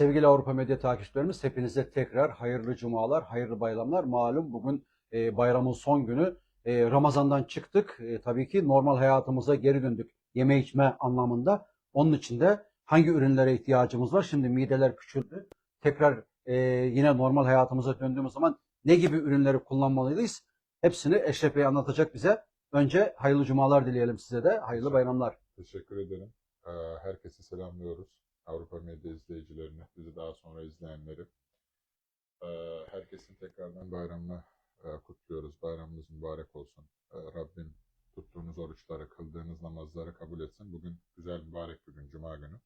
Sevgili Avrupa Medya takipçilerimiz hepinize tekrar hayırlı cumalar, hayırlı bayramlar. Malum bugün e, bayramın son günü. E, Ramazan'dan çıktık. E, tabii ki normal hayatımıza geri döndük. Yeme içme anlamında. Onun için de hangi ürünlere ihtiyacımız var? Şimdi mideler küçüldü. Tekrar e, yine normal hayatımıza döndüğümüz zaman ne gibi ürünleri kullanmalıyız? Hepsini Eşref Bey anlatacak bize. Önce hayırlı cumalar dileyelim size de. Hayırlı bayramlar. Teşekkür ederim. Ee, Herkesi selamlıyoruz. Avrupa Medya izleyicilerini, bizi daha sonra izleyenleri. Ee, Herkesin tekrardan bayramını e, kutluyoruz. Bayramınız mübarek olsun. Ee, Rabbim tuttuğunuz oruçları, kıldığınız namazları kabul etsin. Bugün güzel mübarek bir gün, Cuma günü.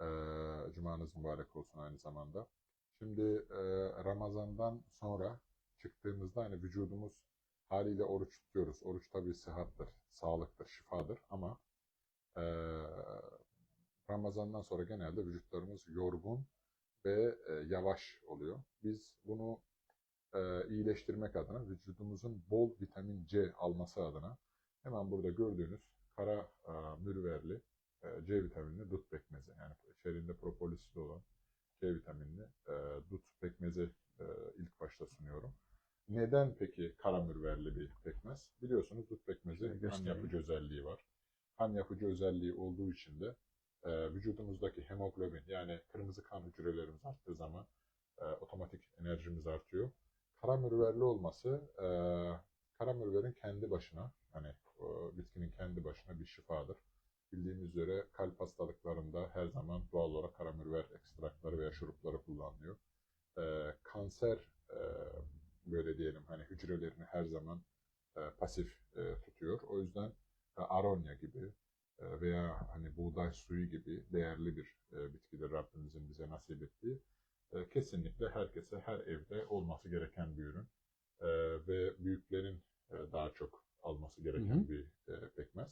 Ee, Cumanız mübarek olsun aynı zamanda. Şimdi e, Ramazan'dan sonra çıktığımızda hani vücudumuz haliyle oruç tutuyoruz. Oruç tabii sıhhattır, sağlıktır, şifadır ama ee, Ramazan'dan sonra genelde vücutlarımız yorgun ve e, yavaş oluyor. Biz bunu e, iyileştirmek adına vücudumuzun bol vitamin C alması adına hemen burada gördüğünüz kara e, mürverli e, C vitaminli dut pekmezi yani içerisinde propolisi de olan C vitaminli e, dut pekmezi e, ilk başta sunuyorum. Neden peki kara mürverli bir pekmez? Biliyorsunuz dut pekmezi kan yapıcı özelliği var kan yapıcı özelliği olduğu için de e, vücudumuzdaki hemoglobin yani kırmızı kan hücrelerimiz arttığı zaman e, otomatik enerjimiz artıyor. Kara mürverli olması e, kara mürverin kendi başına hani e, bitkinin kendi başına bir şifadır. Bildiğimiz üzere kalp hastalıklarında her zaman doğal olarak kara mürver ekstrakları veya şurupları kullanılıyor. E, kanser e, böyle diyelim hani hücrelerini her zaman e, pasif e, tutuyor. O yüzden e, aronya gibi veya hani buğday suyu gibi değerli bir e, bitkidir Rabbimizin bize nasip ettiği. E, Kesinlikle herkese her evde olması gereken bir ürün E, ve büyüklerin e, daha çok alması gereken Hı hı. bir e, pekmez.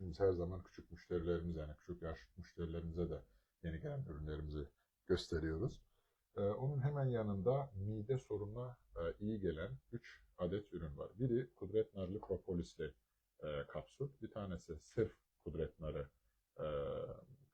Biz her zaman küçük müşterilerimize yani küçük yaş müşterilerimize de yeni gelen ürünlerimizi gösteriyoruz. E, Onun hemen yanında mide sorununa e, iyi gelen 3 adet ürün var. Biri kudret narlı propolisli e, kapsül. Bir tanesi sırf kudret narı e,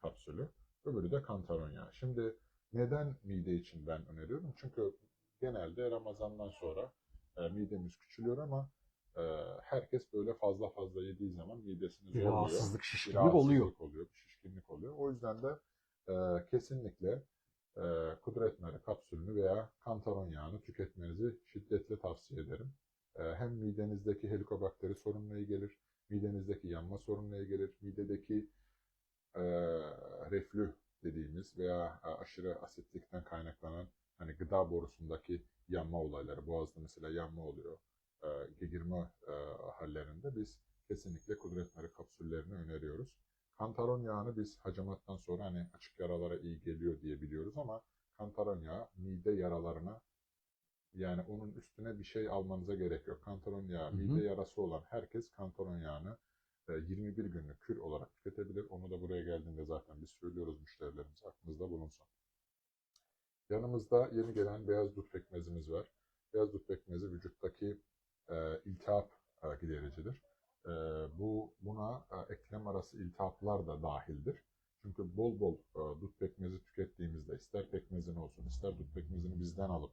kapsülü. Öbürü de kantaron yağı. Şimdi neden mide için ben öneriyorum? Çünkü genelde Ramazan'dan sonra e, midemiz küçülüyor ama e, herkes böyle fazla fazla yediği zaman midesini Bir zorluyor. rahatsızlık, Bir şişkinlik oluyor. rahatsızlık oluyor, bir şişkinlik oluyor. O yüzden de e, kesinlikle e, kudret narı kapsülünü veya kantaron yağını tüketmenizi şiddetle tavsiye ederim. E, hem midenizdeki helikobakteri sorununa iyi gelir, midenizdeki yanma sorununa iyi gelir, midedeki e, reflü dediğimiz veya e, aşırı asitlikten kaynaklanan hani gıda borusundaki yanma olayları, boğazda mesela yanma oluyor, e, geğirme e, hallerinde biz kesinlikle kudret narı kapsüllerini öneriyoruz. Kantaron yağını biz hacamattan sonra hani açık yaralara iyi geliyor diye biliyoruz ama kantaron yağı mide yaralarına yani onun üstüne bir şey almanıza gerek yok. Kantaron yağı, mide yarası olan herkes kantaron yağını e, 21 günlük kür olarak tüketebilir. Onu da buraya geldiğinde zaten biz söylüyoruz müşterilerimize aklınızda bulunsun. Yanımızda yeni gelen beyaz dut pekmezimiz var. Beyaz dut pekmezi vücuttaki e, iltihap e, gidericidir. E, bu buna e, eklem arası iltihaplar da dahildir. Çünkü bol bol e, dut pekmezi tükettiğimizde ister pekmezin olsun ister dut pekmezini bizden alıp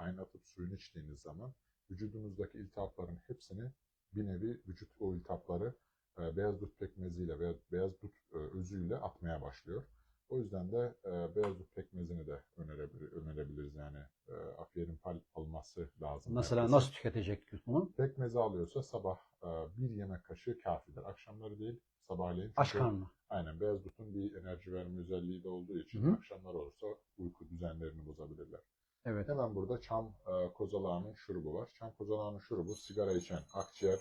kaynatıp suyunu içtiğiniz zaman vücudunuzdaki iltihapların hepsini bir nevi vücut o iltihapları e, beyaz dut pekmeziyle veya beyaz dut e, özüyle atmaya başlıyor. O yüzden de e, beyaz dut pekmezini de önerebilir, önerebiliriz yani e, pal alması lazım. Mesela herkesin. nasıl tüketecek bunu? Pekmezi alıyorsa sabah e, bir yemek kaşığı kafidir. Akşamları değil sabahleyin. Aç Çünkü- karnına. Aynen beyaz dutun bir enerji verme özelliği de olduğu için hı. akşamlar olursa uyku düzenlerini bozabilirler. Evet. Hemen burada çam e, kozalağının şurubu var. Çam kozalağının şurubu sigara içen, akciğer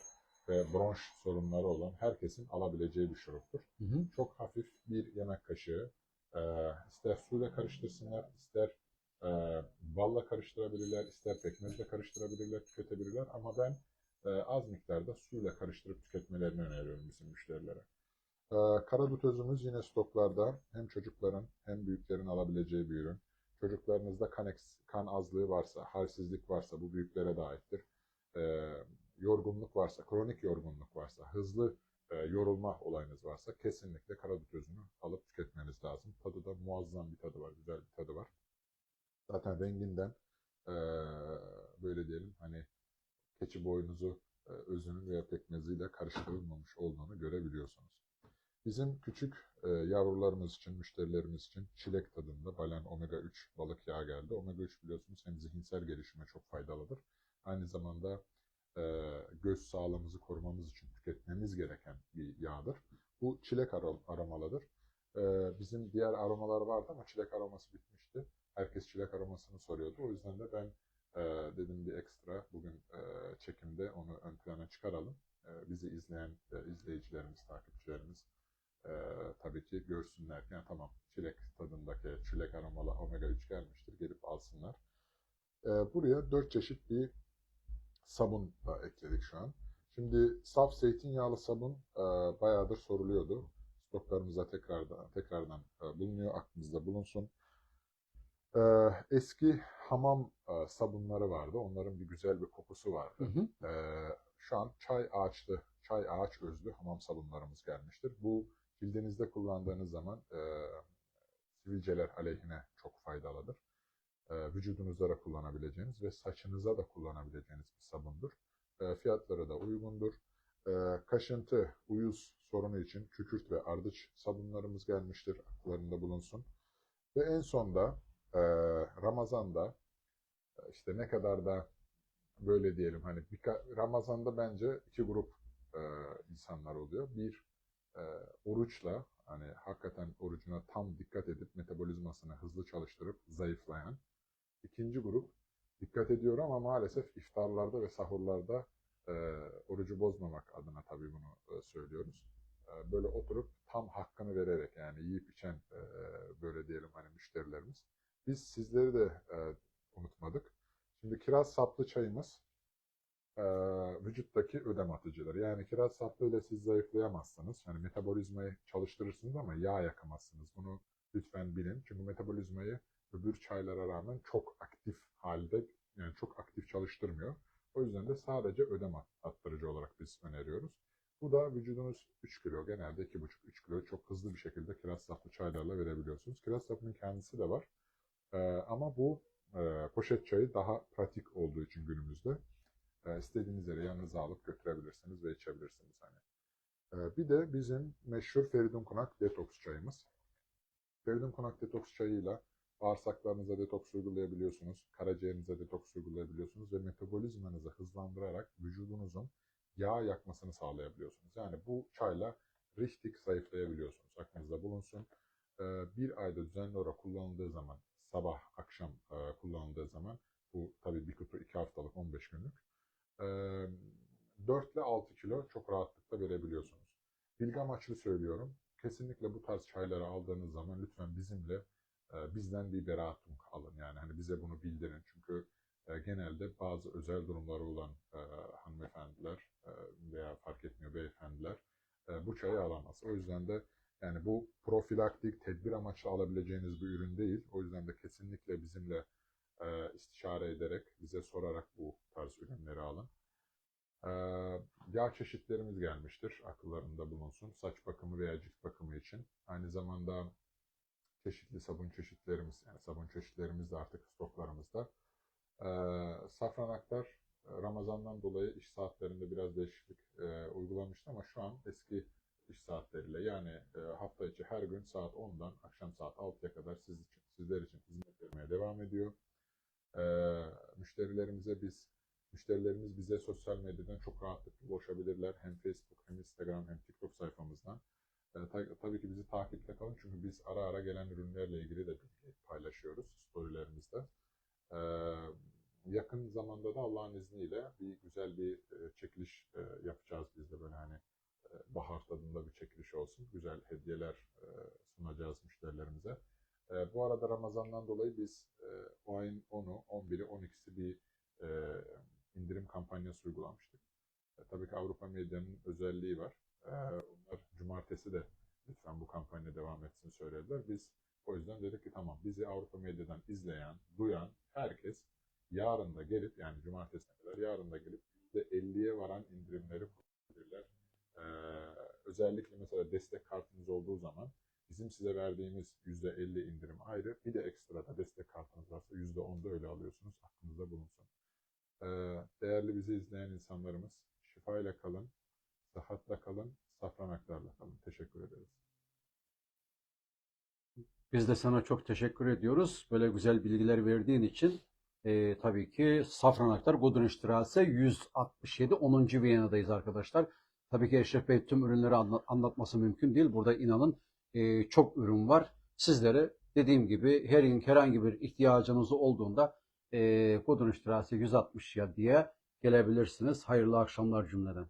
ve bronş sorunları olan herkesin alabileceği bir şuruptur. Hı hı. Çok hafif bir yemek kaşığı. e, ister suyla karıştırsınlar, ister e, balla karıştırabilirler, ister pekmezle karıştırabilirler, tüketebilirler. Ama ben e, az miktarda suyla karıştırıp tüketmelerini öneriyorum bizim müşterilere. E, karadut özümüz yine stoklarda hem çocukların hem büyüklerin alabileceği bir ürün. Çocuklarınızda kan, kan azlığı varsa, halsizlik varsa bu büyüklere de aittir. Ee, yorgunluk varsa, kronik yorgunluk varsa, hızlı e, yorulma olayınız varsa kesinlikle karadut özünü alıp tüketmeniz lazım. Tadı da muazzam bir tadı var, güzel bir tadı var. Zaten renginden e, böyle diyelim hani keçi boynuzu e, özünün veya pekmeziyle karıştırılmamış olduğunu görebiliyorsunuz. Bizim küçük e, yavrularımız için, müşterilerimiz için çilek tadında Balen Omega 3 balık yağı geldi. Omega 3 biliyorsunuz hem zihinsel gelişime çok faydalıdır. Aynı zamanda e, göz sağlığımızı korumamız için tüketmemiz gereken bir yağdır. Bu çilek arom- aromalıdır. E, bizim diğer aromalar vardı ama çilek aroması bitmişti. Herkes çilek aromasını soruyordu. O yüzden de ben e, dedim bir ekstra bugün e, çekimde onu ön plana çıkaralım. E, bizi izleyen e, izleyicilerimiz, takipçilerimiz e, tabii ki görsünler. Yani tamam çilek tadındaki çilek aromalı omega 3 gelmiştir. Gelip alsınlar. E, buraya dört çeşit bir sabun da ekledik şu an. Şimdi saf zeytinyağlı sabun e, bayağıdır soruluyordu. Stoklarımızda tekrardan, tekrardan e, bulunuyor. Aklınızda bulunsun. E, eski hamam e, sabunları vardı. Onların bir güzel bir kokusu vardı. Hı hı. Ee, şu an çay ağaçlı, çay ağaç özlü hamam sabunlarımız gelmiştir. Bu cildinizde kullandığınız zaman e, sivilceler aleyhine çok faydalıdır. E, vücudunuzda da kullanabileceğiniz ve saçınıza da kullanabileceğiniz bir sabundur. E, fiyatları da uygundur. E, kaşıntı, uyuz sorunu için kükürt ve ardıç sabunlarımız gelmiştir. Aklarında bulunsun. Ve en sonda e, Ramazan'da e, işte ne kadar da böyle diyelim hani Ramazan'da bence iki grup e, insanlar oluyor. Bir e, oruçla hani hakikaten orucuna tam dikkat edip metabolizmasını hızlı çalıştırıp zayıflayan. İkinci grup dikkat ediyor ama maalesef iftarlarda ve sahurlarda e, orucu bozmamak adına tabii bunu e, söylüyoruz. E, böyle oturup tam hakkını vererek yani yiyip içen e, böyle diyelim hani müşterilerimiz. Biz sizleri de e, unutmadık. Şimdi kiraz saplı çayımız e, vücuttaki ödem atıcıları. Yani kiraz saplı ile siz zayıflayamazsınız. Yani metabolizmayı çalıştırırsınız ama yağ yakamazsınız. Bunu lütfen bilin. Çünkü metabolizmayı öbür çaylara rağmen çok aktif halde yani çok aktif çalıştırmıyor. O yüzden de sadece ödem at- attırıcı olarak biz öneriyoruz. Bu da vücudunuz 3 kilo, genelde 2,5-3 kilo çok hızlı bir şekilde kiraz saplı çaylarla verebiliyorsunuz. Kiraz sapının kendisi de var. Ee, ama bu e, poşet çayı daha pratik olduğu için günümüzde istediğiniz yere yanınıza alıp götürebilirsiniz ve içebilirsiniz. Hani. Ee, bir de bizim meşhur Feridun Konak detoks çayımız. Feridun Konak detoks çayıyla bağırsaklarınıza detoks uygulayabiliyorsunuz, karaciğerinize detoks uygulayabiliyorsunuz ve metabolizmanızı hızlandırarak vücudunuzun yağ yakmasını sağlayabiliyorsunuz. Yani bu çayla richtig zayıflayabiliyorsunuz. Aklınızda bulunsun. Ee, bir ayda düzenli olarak kullanıldığı zaman, sabah, akşam e, kullanıldığı zaman, bu tabii bir kutu iki haftalık 15 günlük, e, 4 ile 6 kilo çok rahatlıkla verebiliyorsunuz. Bilgi amaçlı söylüyorum. Kesinlikle bu tarz çayları aldığınız zaman lütfen bizimle bizden bir beraatun alın. Yani hani bize bunu bildirin. Çünkü genelde bazı özel durumları olan hanımefendiler veya fark etmiyor beyefendiler bu çayı alamaz. O yüzden de yani bu profilaktik, tedbir amaçlı alabileceğiniz bir ürün değil. O yüzden de kesinlikle bizimle e, istişare ederek, bize sorarak bu tarz ürünleri alın. E, yağ çeşitlerimiz gelmiştir. Akıllarında bulunsun. Saç bakımı veya cilt bakımı için. Aynı zamanda çeşitli sabun çeşitlerimiz, yani sabun çeşitlerimiz de artık stoklarımızda. E, safran aktar e, Ramazan'dan dolayı iş saatlerinde biraz değişiklik e, uygulamıştı ama şu an eski iş saatleriyle yani e, hafta içi her gün saat 10'dan akşam saat 6'ya kadar siz için, sizler için hizmet vermeye devam ediyor. E, müşterilerimize biz müşterilerimiz bize sosyal medyadan çok rahatlıkla ulaşabilirler. Hem Facebook hem Instagram hem TikTok sayfamızdan. E, ta- tabii ki bizi takipte kalın çünkü biz ara ara gelen ürünlerle ilgili de bilgi paylaşıyoruz storylerimizde. E, yakın zamanda da Allah'ın izniyle bir güzel bir e, çekiliş e, yapacağız biz de böyle hani e, bahar tadında bir çekiliş olsun. Güzel hediyeler e, sunacağız müşterilerimize. E, bu arada Ramazan'dan dolayı biz e, o ayın 10'u, 11'i, 12'si bir e, indirim kampanyası uygulamıştık. E, tabii ki Avrupa Medya'nın özelliği var. E, onlar cumartesi de lütfen bu kampanya devam etsin söylediler. Biz o yüzden dedik ki tamam bizi Avrupa Medya'dan izleyen, duyan herkes yarın da gelip yani cumartesine kadar yarın da gelip %50'ye varan indirimleri kullanabilirler. Ee, özellikle mesela destek kartınız olduğu zaman bizim size verdiğimiz %50 indirim ayrı. Bir de ekstra da destek kartınız varsa %10'da öyle alıyorsunuz. Aklınızda bulunsun. Ee, değerli bizi izleyen insanlarımız şifayla kalın, sıhhatle kalın, safran aktarla kalın. Teşekkür ederiz. Biz de sana çok teşekkür ediyoruz. Böyle güzel bilgiler verdiğin için. Ee, tabii ki Safranaklar Gudrunstraße 167 10. Viyana'dayız arkadaşlar. Tabii ki Eşref Bey tüm ürünleri anla- anlatması mümkün değil. Burada inanın e, çok ürün var. Sizlere dediğim gibi her herhangi bir ihtiyacınız olduğunda e, Gudrunstraße 167 diye gelebilirsiniz. Hayırlı akşamlar cümleden.